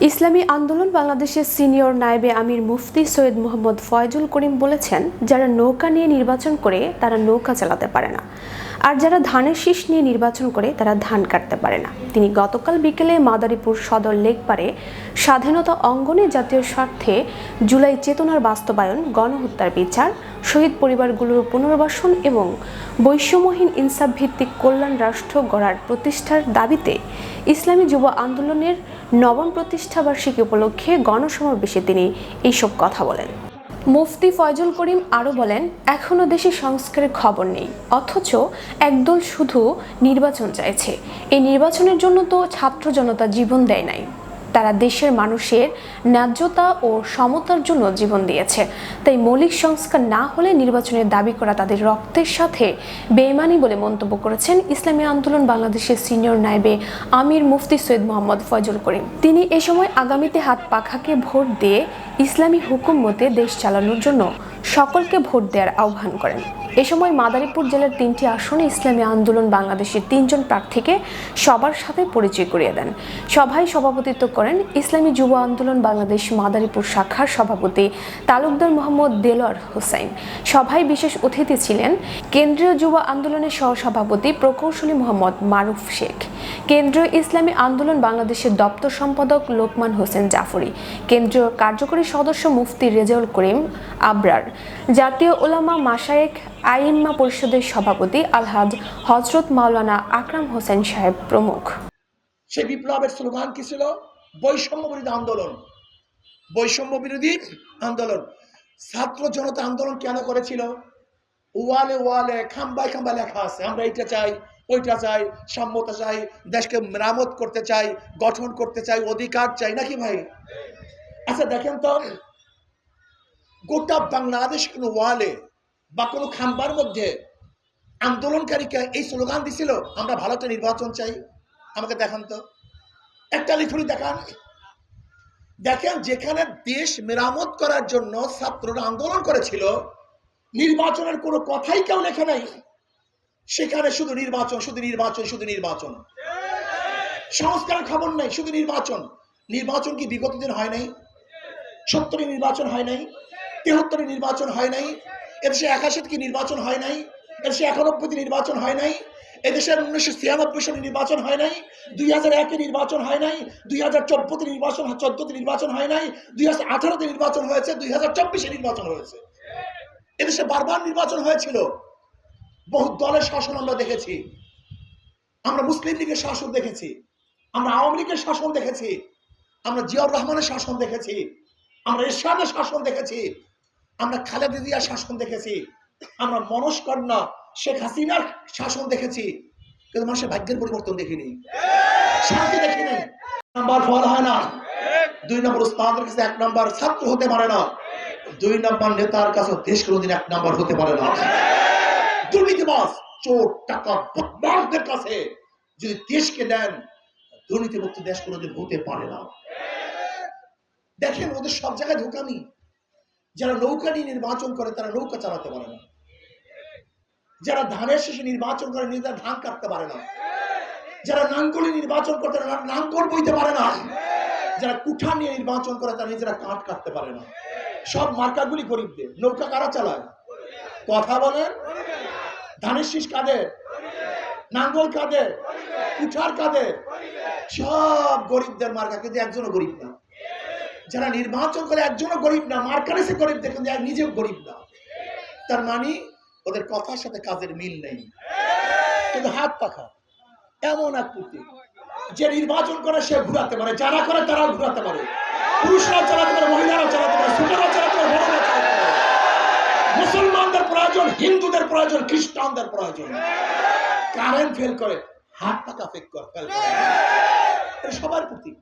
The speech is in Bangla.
ইসলামী আন্দোলন বাংলাদেশের সিনিয়র নায়েবে আমির মুফতি সৈয়দ মোহাম্মদ ফয়জুল করিম বলেছেন, যারা নৌকা নিয়ে নির্বাচন করে, তারা নৌকা চালাতে পারে না। আর যারা ধানের শীষ নিয়ে নির্বাচন করে, তারা ধান কাটতে পারে না। তিনি গতকাল বিকেলে মাদারীপুর সদর লেকপারে স্বাধীনতা অঙ্গনে জাতীয় স্বার্থে জুলাই চেতনার বাস্তবায়ন, গণহত্যার বিচার, শহীদ পরিবারগুলোর পুনর্বাসন এবং বৈষম্যহীন ইনসাফ ভিত্তিক কল্যাণ রাষ্ট্র গড়ার প্রতিষ্ঠার দাবিতে ইসলামী যুব আন্দোলনের নবম প্রতিষ্ঠা বার্ষিকী উপলক্ষে গণসমাবেশে তিনি এইসব কথা বলেন। মুফতি ফয়জুল করিম আরও বলেন এখনও দেশে সংস্কারের খবর নেই, অথচ একদল শুধু নির্বাচন চাইছে। এই নির্বাচনের জন্য তো ছাত্র জনতা জীবন দেয় নাই। তারা দেশের মানুষের ন্যায্যতা ও সমতার জন্য জীবন দিয়েছে। তাই মৌলিক সংস্কার না হলে নির্বাচনের দাবি করা তাদের রক্তের সাথে বেইমানি বলে মন্তব্য করেছেন ইসলামী আন্দোলন বাংলাদেশের সিনিয়র নাইবে আমির মুফতি সৈয়দ মোহাম্মদ ফয়জুল করিম। তিনি এ সময় আগামীতে হাত পাখাকে ভোট দিয়ে ইসলামী হুকুম মতে দেশ চালানোর জন্য সকলকে ভোট দেওয়ার আহ্বান করেন। এ সময় মাদারীপুর জেলার তিনটি আসনে ইসলামী আন্দোলন বাংলাদেশের তিনজন প্রার্থীকে সবার সাথে পরিচয় করিয়ে দেন। সভায় সভাপতিত্ব করেন ইসলামী যুব আন্দোলন বাংলাদেশ মাদারীপুর শাখার সভাপতি তালুকদার মোহাম্মদ দেলোয়ার হোসাইন সভায় বিশেষ অতিথি ছিলেন কেন্দ্রীয় যুব আন্দোলনের সহসভাপতি প্রকৌশলী মোহাম্মদ মারুফ শেখ, কেন্দ্রীয় ইসলামী আন্দোলন বাংলাদেশের দপ্তর সম্পাদক লোকমান হোসেন জাফরি, কেন্দ্রীয় কার্যকরী সদস্য মুফতি রেজাউল করিম আবরার, জাতীয় ওলামা মাসায়েক আইম্মা পরিষদের সভাপতি আলহাজ হজরত মাওলানা আকরাম হোসেন সাহেব প্রমুখ। সে বিপ্লবের স্লোগান কি ছিল? বৈষম্য বিরোধী আন্দোলন। বৈষম্য বিরোধী আন্দোলন। ছাত্র জনতা আন্দোলন কেন করেছিল? ওয়ালে ওয়ালে, খাম্বায় খাম্বায় লেখা আছে, আমরা এইটা চাই, ওইটা চাই, সাম্যতা চাই, দেশকে মেরামত করতে চাই, গঠন করতে চাই, অধিকার চাই, নাকি ভাই? আচ্ছা দেখেন তো, গোটা বাংলাদেশ কোনো ওয়ালে বা কোনো খাম্বার মধ্যে আন্দোলনকারীকে এই স্লোগান দিছিল, আমরা ভালো একটা নির্বাচন চাই? আমাকে দেখান তো। একটা লিখুনি দেখান দেখেন, যেখানে দেশ মেরামত করার জন্য ছাত্ররা আন্দোলন করেছিল, নির্বাচনের কোনো কথাই কেউ লেখে নাই। সেখানে শুধু নির্বাচন শুধু নির্বাচন শুধু নির্বাচন। সংস্কার খবর নাই, শুধু নির্বাচন। নির্বাচন কি বিগত দিন হয় নাই? সত্তরে নির্বাচন হয় নাই? তেহত্তরে নির্বাচন হয় নাই? এদেশে একাশিতে কি নির্বাচন হয় নাই? এদেশে একানব্বইতে নির্বাচন হয় নাই? এদেশের উনিশশো ছিয়ানব্বই সালে নির্বাচন হয় নাই, দুই হাজার একে নির্বাচন হয় নাই, দুই হাজার চোদ্দতে নির্বাচন চোদ্দতে নির্বাচন হয় নাই, দুই হাজার আঠারোতে নির্বাচন হয়েছে, দুই হাজার চব্বিশে নির্বাচন হয়েছে। এদেশে বারবার নির্বাচন হয়েছিল। বহু দলের শাসন আমরা দেখেছি। আমরা মুসলিম লীগের শাসন দেখেছি। আমরা আওয়ামী লীগের শাসন দেখেছি। আমরা জিয়াউর রহমানের শাসন দেখেছি। আমরা এরশাদের শাসন দেখেছি। আমরা খালেদা জিয়ার শাসন দেখেছি। আমরা মনস্কন্যা শেখ হাসিনার শাসন দেখেছি কিন্তু মানুষের ভাগ্যের পরিবর্তন দেখিনি। শান্তি দেখিনি। নাম্বার ফল হয় না। দুই নম্বর উস্তাদের কাছে এক নম্বর ছাত্র হতে পারে না। দুই নম্বর নেতার কাছে দেশ কোনোদিন এক নম্বর হতে পারে না। দুর্নীতিবাস চোর টাকা বদমাসদের কাছে যদি দেশকে দেন দুর্নীতিমুক্ত দেশ কোনোদিন হতে পারে না। দেখেন ওদের সব জায়গায় ঢোকামি যারা নৌকা নিয়ে নির্বাচন করে তারা নৌকা চালাতে পারে না। যারা ধানের শেষে নির্বাচন করে নিজেরা ধান কাটতে পারে না। যারা নাঙ্গলি নির্বাচন করতে তারা নাঙ্গল বইতে পারে না। যারা কুঠা নিয়ে নির্বাচন করে তারা নিজেরা কাঠ কাটতে পারে না। সব মার্কাগুলি গরিবদের। নৌকা কারা চালায়? কথা বলেন। ধানের শীষ কাদের? নাঙ্গল কাদের? কুঠার কাদের? সব গরিবদের মার্কা, কিন্তু একজনও গরিব না। যারা নির্বাচন করে একজনও গরিব না, মার্কারে সে গরিব দেখেন নিজেও গরিব না। তার মানে ওদের কথার সাথে কাজের মিল নেই। কিন্তু হাত পাখা, এমন এক প্রতীক যে নির্বাচন করে সে ঘুরাতে পারে, যারা করে তারাও ঘুরাতে পারে। পুরুষরাও চালাতে পারে, মহিলারাও চালাতে পারে ছোটরাও চালাতে পারে, বড়রাও চালাতে পারে। মুসলমানদের প্রয়োজন, হিন্দুদের প্রয়োজন, খ্রিস্টানদের প্রয়োজন। কারেন্ট ফেল করে, হাত পাকা ফেক করে ফেল করে। সবার প্রতীক।